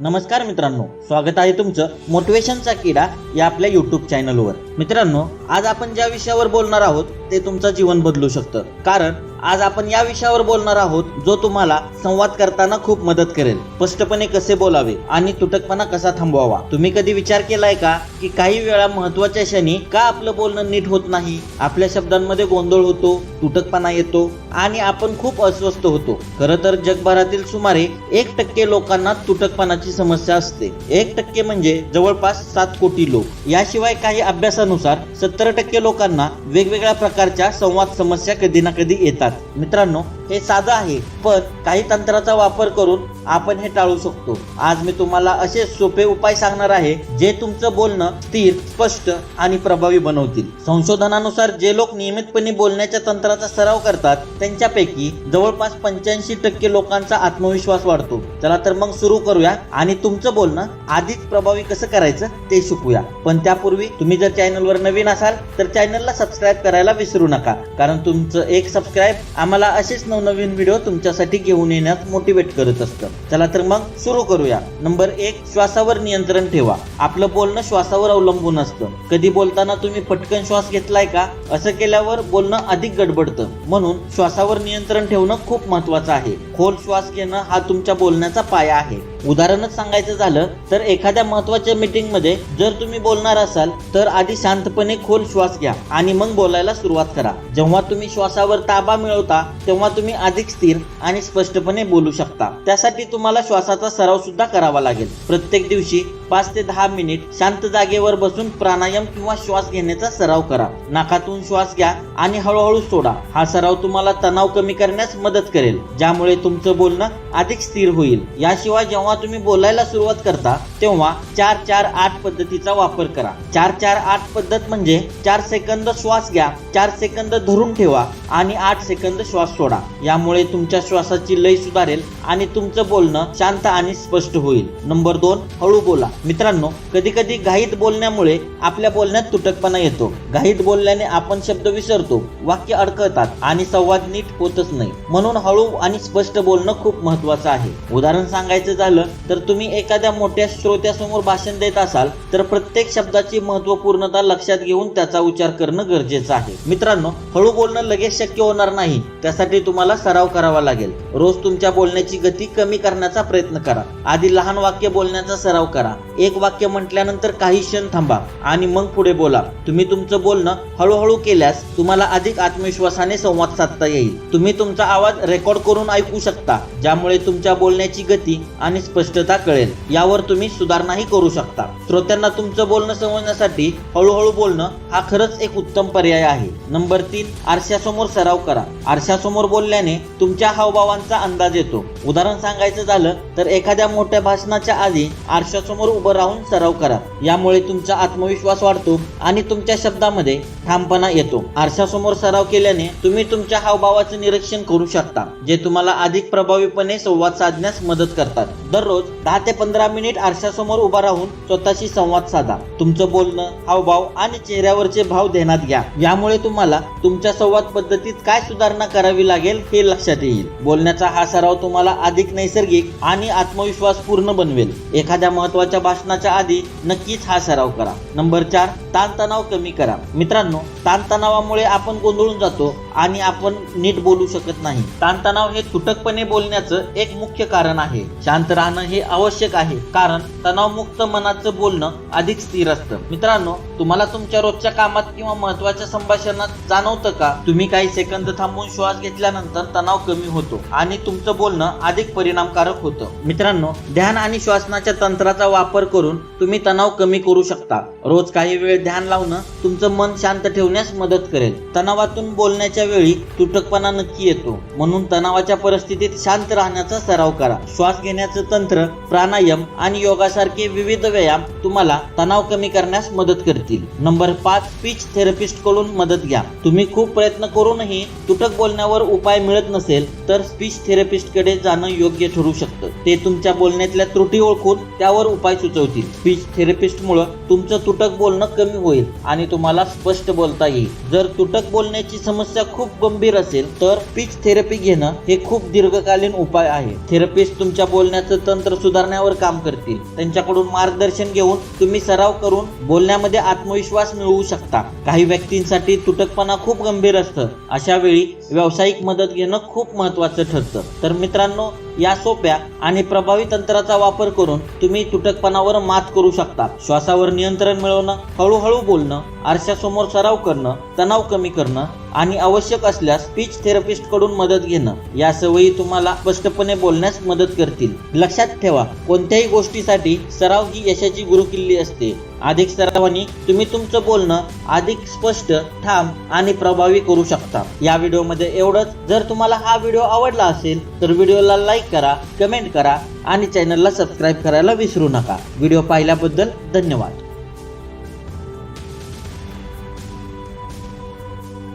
नमस्कार मित्रांनो स्वागत आहे तुमचं मोटिवेशनचा किडा या आपल्या युट्यूब चॅनलवर मित्रांनो आज आपण ज्या विषयावर बोलणार आहोत ते तुमचं जीवन बदलू शकतं. कारण आज आपण या विषयावर बोलणार आहोत जो तुम्हाला संवाद करताना खूप मदत करेल. स्पष्टपणे कसे बोलावे आणि तुटकपणा कसा थांबवावा? तुम्ही कधी विचार केलाय का की काही वेळा महत्त्वाच्या क्षणी का आपलं बोलणं नीट होत नाही? आपल्या शब्दांमध्ये गोंधळ होतो तुटकपणा येतो आणि आपण खूप अस्वस्थ होतो. खरं तर जगभरातील सुमारे एक टक्के लोकांना तुटकपणाची समस्या असते. एक टक्के म्हणजे जवळपास सात कोटी लोक. याशिवाय काही अभ्यासानुसार सत्तर टक्के लोकांना वेगवेगळ्या प्रकारच्या संवाद समस्या कधी ना कधी येतात. मित्रांनो हे साधं आहे पण काही तंत्राचा वापर करून आपण हे टाळू शकतो. आज मी तुम्हाला असे सोपे उपाय सांगणार आहे जे तुमचं बोलणं स्थिर स्पष्ट आणि प्रभावी बनवतील. संशोधनानुसार जे लोक नियमितपणे बोलण्याच्या तंत्राचा सराव करतात त्यांच्यापैकी जवळपास पंच्याऐंशी टक्के लोकांचा आत्मविश्वास वाढतो. चला तर मग सुरू करूया आणि तुमचं बोलणं आधीच प्रभावी कसं करायचं ते शिकूया. पण त्यापूर्वी तुम्ही जर चॅनलवर नवीन असाल तर चॅनलला सबस्क्राईब करायला विसरू नका कारण तुमचं एक सबस्क्राईब आम्हाला असेच नवनवीन व्हिडिओ तुमच्यासाठी घेऊन येण्यास मोटिवेट करत असतं. चला तर मग सुरू करूया. नंबर एक श्वासावर नियंत्रण ठेवा. आपलं बोलणं श्वासावर अवलंबून असतं. कधी बोलताना तुम्ही पटकन श्वास घेतलाय का? असं केल्यावर बोलणं अधिक गडबडतं. म्हणून श्वासावर नियंत्रण ठेवणं खूप महत्वाचं आहे. खोल श्वास घेणं हा तुमच्या बोलण्याचा पाया आहे. उदाहरणच सांगायचं झालं तर एखाद्या महत्त्वाच्या मीटिंगमध्ये जर तुम्ही बोलणार असाल तर आधी शांतपणे खोल श्वास घ्या आणि मग बोलायला सुरुवात करा. जेव्हा तुम्ही श्वासावर ताबा मिळवता तेव्हा तुम्ही अधिक स्थिर आणि स्पष्टपणे बोलू शकता. त्यासाठी तुम्हाला श्वासाचा सराव सुद्धा करावा लागेल. प्रत्येक दिवशी पाच ते दहा मिनिट शांत जागेवर बसून प्राणायाम किंवा श्वास घेण्याचा सराव करा. नाकातून श्वास घ्या आणि हळूहळू सोडा. हा सराव तुम्हाला तणाव कमी करण्यास मदत करेल ज्यामुळे तुमचं बोलणं अधिक स्थिर होईल. याशिवाय जेव्हा तुम्ही बोलायला सुरुवात करता तेव्हा चार चार आठ पद्धतीचा वापर करा. चार चार आठ पद्धत म्हणजे चार सेकंद श्वास घ्या चार सेकंद धरून ठेवा आणि आठ सेकंद श्वास सोडा. यामुळे तुमच्या श्वासाची लय सुधारेल आणि तुमचं बोलणं शांत आणि स्पष्ट होईल. नंबर दोन हळू बोला. मित्रांनो कधी कधी घाईत बोलण्यामुळे आपल्या बोलण्यात तुटकपणा येतो. घाईत बोलल्याने आपण शब्द विसरतो वाक्य अडकळतात आणि संवाद नीट होतच नाही. म्हणून हळू आणि स्पष्ट बोलणं खूप महत्वाचं आहे. उदाहरण सांगायचं झालं तर तुम्ही एखाद्या मोठ्या श्रोत्यासमोर भाषण देत असाल तर प्रत्येक शब्दाची महत्वपूर्णता लक्षात घेऊन त्याचा उच्चार करणं गरजेचं आहे. मित्रांनो हळू बोलणं लगेच शक्य होणार नाही. त्यासाठी तुम्हाला सराव करावा लागेल. रोज तुमच्या बोलण्याची गती कमी करण्याचा प्रयत्न करा. आधी लहान वाक्य बोलण्याचा सराव करा. एक वाक्य म्हटल्यानंतर काही क्षण थांबा आणि मग पुढे बोला. तुम्ही तुमचं बोलणं हळूहळू केल्यास तुम्हाला अधिक आत्मविश्वासाने संवाद साधता येईल. तुम्ही तुमचा आवाज रेकॉर्ड करून ऐकू शकता ज्यामुळे तुमच्या बोलण्याची गती आणि स्पष्टता कळेल. यावर तुम्ही सुधारणाही करू शकता. श्रोत्यांना तुमचं बोलणं समजण्यासाठी हळूहळू बोलणं हा खरंच एक उत्तम पर्याय आहे. नंबर तीन आरशासमोर सराव करा. आरशासमोर बोलल्याने तुमच्या हावभावांचा अंदाज येतो. उदाहरण सांगायचं झालं तर एखाद्या मोठ्या भाषणाच्या आधी आरशासमोर उभं राहून सराव करा. यामुळे तुमचा आत्मविश्वास वाढतो आणि तुमच्या शब्दामध्ये ठामपणा येतो. आरशासमोर सराव केल्याने तुम्ही तुमच्या हावभावाचं निरीक्षण करू शकता जे तुम्हाला अधिक प्रभावीपणे संवाद साधण्यास मदत करतात. दररोज दहा ते पंधरा मिनिट आरशासमोर उभा राहून स्वतःशी संवाद साधा. तुमचं बोलणं हावभाव आणि चेहऱ्यावरचे भाव ध्यानात घ्या. यामुळे तुम्हाला तुमच्या संवाद पद्धतीत काय सुधारणा करावी लागेल हे लक्षात येईल. बोलण्याचा हा सराव तुम्हाला अधिक नैसर्गिक आणि आत्मविश्वास पूर्ण बनवेल. एखाद्या महत्त्वाच्या वाचनाच्या आधी नक्कीच हा सराव करा. नंबर चार ताणतणाव कमी करा. मित्रांनो ताणतणावामुळे आपण गोंधळून जातो आणि आपण नीट बोलू शकत नाही. ताणतणाव हे तुटकपणे बोलण्याचं एक मुख्य कारण आहे. शांत राहणं हे आवश्यक आहे कारण तणावमुक्त मनाचं बोलणं अधिक स्थिर असतं. मित्रांनो तुम्हाला तुमच्या रोजच्या कामात किंवा महत्त्वाच्या संभाषणात जाणवतं का? तुम्ही काही सेकंद थांबून श्वास घेतल्यानंतर तणाव कमी होतो आणि तुमचं बोलणं अधिक परिणामकारक होतं. मित्रांनो ध्यान आणि श्वासनाच्या तंत्राचा वापर करून तुम्ही तणाव कमी करू शकता. रोज काही वेळ ध्यान लावणं तुमचं मन शांत ठेवण्यास मदत करेल. तणावातून बोलण्याच्या वेळी तुटकपणा नक्की येतो. म्हणून तणावाच्या परिस्थितीत शांत राहण्याचा सराव करा. श्वास घेण्याचं तंत्र प्राणायाम आणि योगासारखे विविध व्यायाम तुम्हाला तणाव कमी करण्यास मदत करतील. नंबर पाच स्पीच थेरपिस्टकडून मदत घ्या. तुम्ही खूप प्रयत्न करूनही तुटक बोलण्यावर उपाय मिळत नसेल तर स्पीच थेरपिस्टकडे जाणं योग्य ठरू शकतं. ते तुमच्या बोलण्यातल्या त्रुटी ओळखून त्यावर उपाय सुचवतात सुचवतील स्पीच थेरपिस्टमुळं तुमचं तुटक बोलणं कमी होईल आणि तुम्हाला स्पष्ट बोलता येईल. जर तुटक बोलण्याची समस्या खूप गंभीर असेल तर स्पीच थेरपी घेणं हे खूप दीर्घकालीन उपाय आहे. थेरपिस्ट तुमच्या बोलण्याचं तंत्र सुधारण्यावर काम करतील. त्यांच्याकडून मार्गदर्शन घेऊन तुम्ही सराव करून बोलण्यामध्ये आत्मविश्वास मिळवू शकता. काही व्यक्तींसाठी तुटकपणा खूप गंभीर असतं. अशा वेळी व्यावसायिक मदत घेणं खूप महत्त्वाचं ठरतं. तर मित्रांनो या सोप्या आणि प्रभावी तंत्राचा वापर करून तुम्ही तुटकपणावर मात करू शकता. श्वासावर नियंत्रण मिळवणं हळूहळू बोलणं आरशासमोर सराव करणं तणाव कमी करणं आणि आवश्यक असल्यास स्पीच थेरपिस्टकडून मदत घेणं या सवयी तुम्हाला स्पष्टपणे बोलण्यास मदत करतील. लक्षात ठेवा कोणत्याही गोष्टीसाठी सराव ही यशाची गुरुकिल्ली असते. अधिक सरावानी तुम्ही तुमचं बोलणं अधिक स्पष्ट ठाम आणि प्रभावी करू शकता. या व्हिडिओमध्ये एवढंच. जर तुम्हाला हा व्हिडिओ आवडला असेल तर व्हिडिओला लाईक करा कमेंट करा आणि चॅनलला सबस्क्राईब करायला विसरू नका. व्हिडिओ पाहिल्याबद्दल धन्यवाद.